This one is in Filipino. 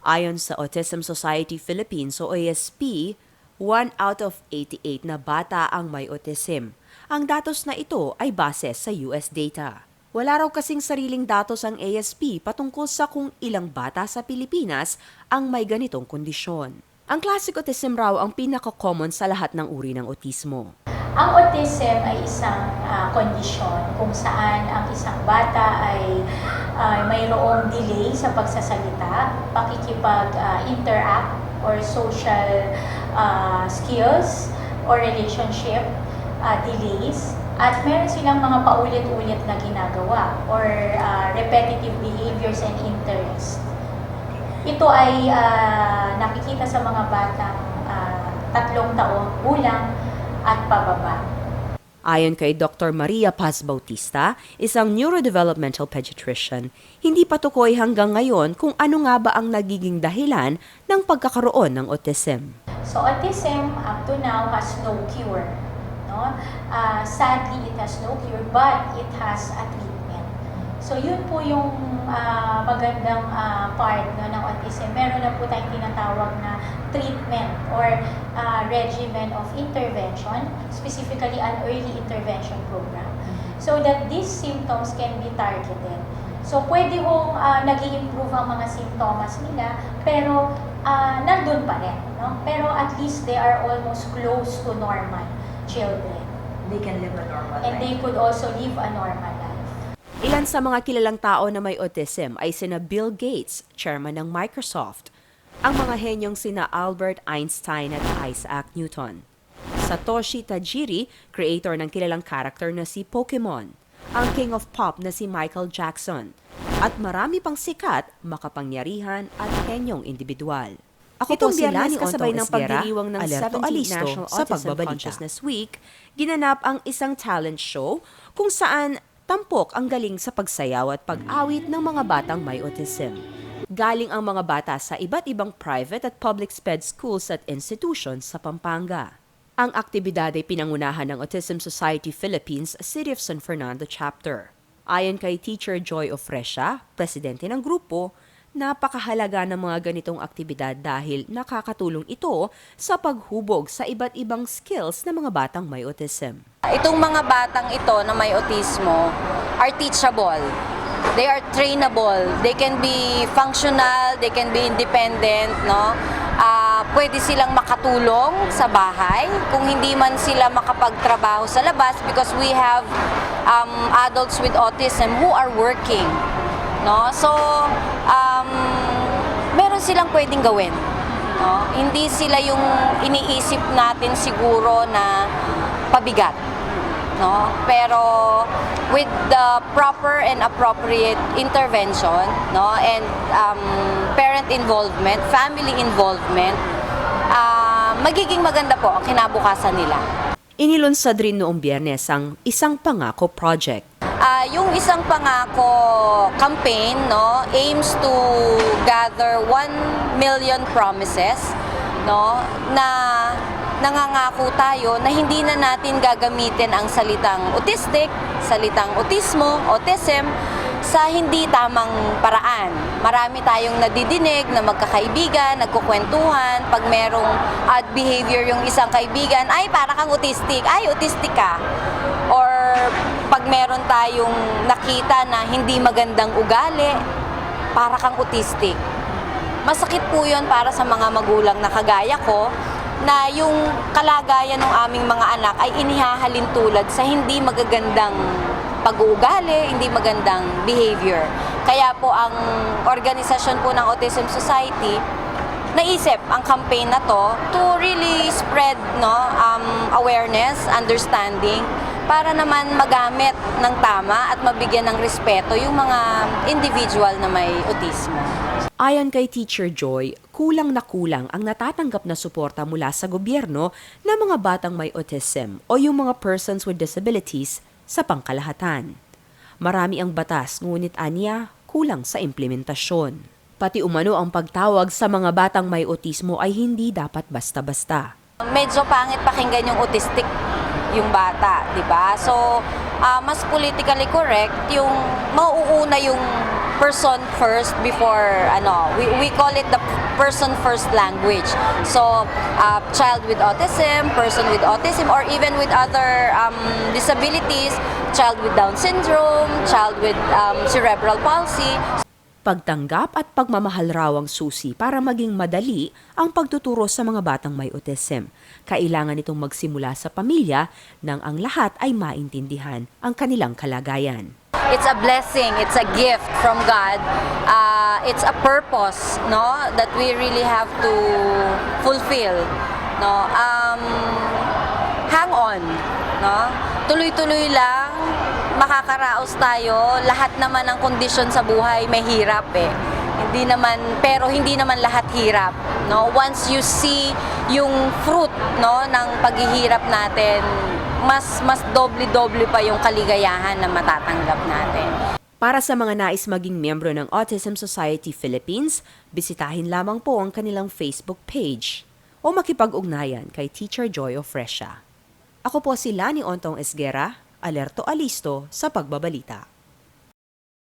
Ayon sa Autism Society Philippines o ASP, 1 out of 88 na bata ang may autism. Ang datos na ito ay base sa US data. Wala raw kasing sariling datos ang ASP patungkol sa kung ilang bata sa Pilipinas ang may ganitong kondisyon. Ang classic autism raw ang pinaka-common sa lahat ng uri ng autismo. Ang autism ay isang ah, kondisyon kung saan ang isang bata ay ay mayroong delay sa pagsasalita, pakikipag-interact or social ah, skills or relationship ah, delays at meron silang mga paulit-ulit na ginagawa or ah, repetitive behaviors and interests. Ito ay ah, nakikita sa mga batang ah, tatlong taong gulang at pababa. Ayon kay Dr. Maria Paz Bautista, isang neurodevelopmental pediatrician, hindi patukoy hanggang ngayon kung ano nga ba ang nagiging dahilan ng pagkakaroon ng autism. So autism up to now has no cure. No? Ah, sadly, it has no cure, but it has a treatment. So yun po yung ah, magandang ah, part no, ng autism. Meron na po tayong tinatawag na treatment or ah, regimen of intervention, specifically an early intervention program. So that these symptoms can be targeted. So pwede hong uh, nag improve ang mga simptomas nila, pero ah, nandun pa rin. No? Pero at least they are almost close to normal children. they can live a normal And life. they could also live a normal. Ilan sa mga kilalang tao na may autism ay sina Bill Gates, chairman ng Microsoft, ang mga henyong sina Albert Einstein at Isaac Newton, Satoshi Tajiri, creator ng kilalang karakter na si Pokemon, ang king of pop na si Michael Jackson, at marami pang sikat, makapangyarihan at henyong individual. Ako Itong po si biyernes Lani kasabay ng pagdiriwang ng Alerto 70 Alisto National sa Autism. Consciousness Week, ginanap ang isang talent show kung saan tampok ang galing sa pagsayaw at pag-awit ng mga batang may autism. Galing ang mga bata sa iba't ibang private at public sped schools at institutions sa Pampanga. Ang aktibidad ay pinangunahan ng Autism Society Philippines City of San Fernando Chapter. Ayon kay Teacher Joy Ofresha, presidente ng grupo, napakahalaga ng mga ganitong aktibidad dahil nakakatulong ito sa paghubog sa iba't ibang skills ng mga batang may autism. Itong mga batang ito na may autismo are teachable. They are trainable. They can be functional, they can be independent, no? Ah, pwede silang makatulong sa bahay kung hindi man sila makapagtrabaho sa labas because we have um, adults with autism who are working, no? So, um, meron silang pwedeng gawin. No? Hindi sila yung iniisip natin siguro na pabigat. No? Pero with the proper and appropriate intervention, no, and um, parent involvement, family involvement, ah, magiging maganda po ang kinabukasan nila. Inilunsad rin noong biyernes ang isang pangako project. Ah, yung isang pangako campaign no aims to gather 1 million promises no na nangangako tayo na hindi na natin gagamitin ang salitang autistic, salitang autismo, autism sa hindi tamang paraan. Marami tayong nadidinig na magkakaibigan, nagkukwentuhan, pag merong odd behavior yung isang kaibigan, ay para kang autistic, ay autistic ka. Or pag meron tayong nakita na hindi magandang ugali, para kang autistic. Masakit po yun para sa mga magulang na kagaya ko na yung kalagayan ng aming mga anak ay inihahalin tulad sa hindi magagandang pag-uugali, hindi magandang behavior. Kaya po ang organisasyon po ng Autism Society naisip ang campaign na to to really spread no um, awareness, understanding para naman magamit ng tama at mabigyan ng respeto yung mga individual na may autismo. Ayon kay Teacher Joy, kulang na kulang ang natatanggap na suporta mula sa gobyerno ng mga batang may autism o yung mga persons with disabilities sa pangkalahatan. Marami ang batas ngunit aniya kulang sa implementasyon. Pati umano ang pagtawag sa mga batang may autismo ay hindi dapat basta-basta. Medyo pangit pakinggan yung autistic yung bata, 'di ba? So, ah, mas politically correct yung mauuna yung person first before ano we, we call it the person first language so uh, child with autism person with autism or even with other um, disabilities child with down syndrome child with um, cerebral palsy Pagtanggap at pagmamahal raw ang susi para maging madali ang pagtuturo sa mga batang may autism. Kailangan itong magsimula sa pamilya nang ang lahat ay maintindihan ang kanilang kalagayan. it's a blessing it's a gift from god uh, it's a purpose no that we really have to fulfill no um, hang on no tuloy-tuloy lang makakaraos tayo lahat naman ng kondisyon sa buhay may hirap eh hindi naman pero hindi naman lahat hirap no once you see yung fruit no ng paghihirap natin mas mas doble-doble pa yung kaligayahan na matatanggap natin. Para sa mga nais maging miyembro ng Autism Society Philippines, bisitahin lamang po ang kanilang Facebook page o makipag-ugnayan kay Teacher Joy Ofresha. Ako po si Lani Ontong Esguera, alerto alisto sa pagbabalita.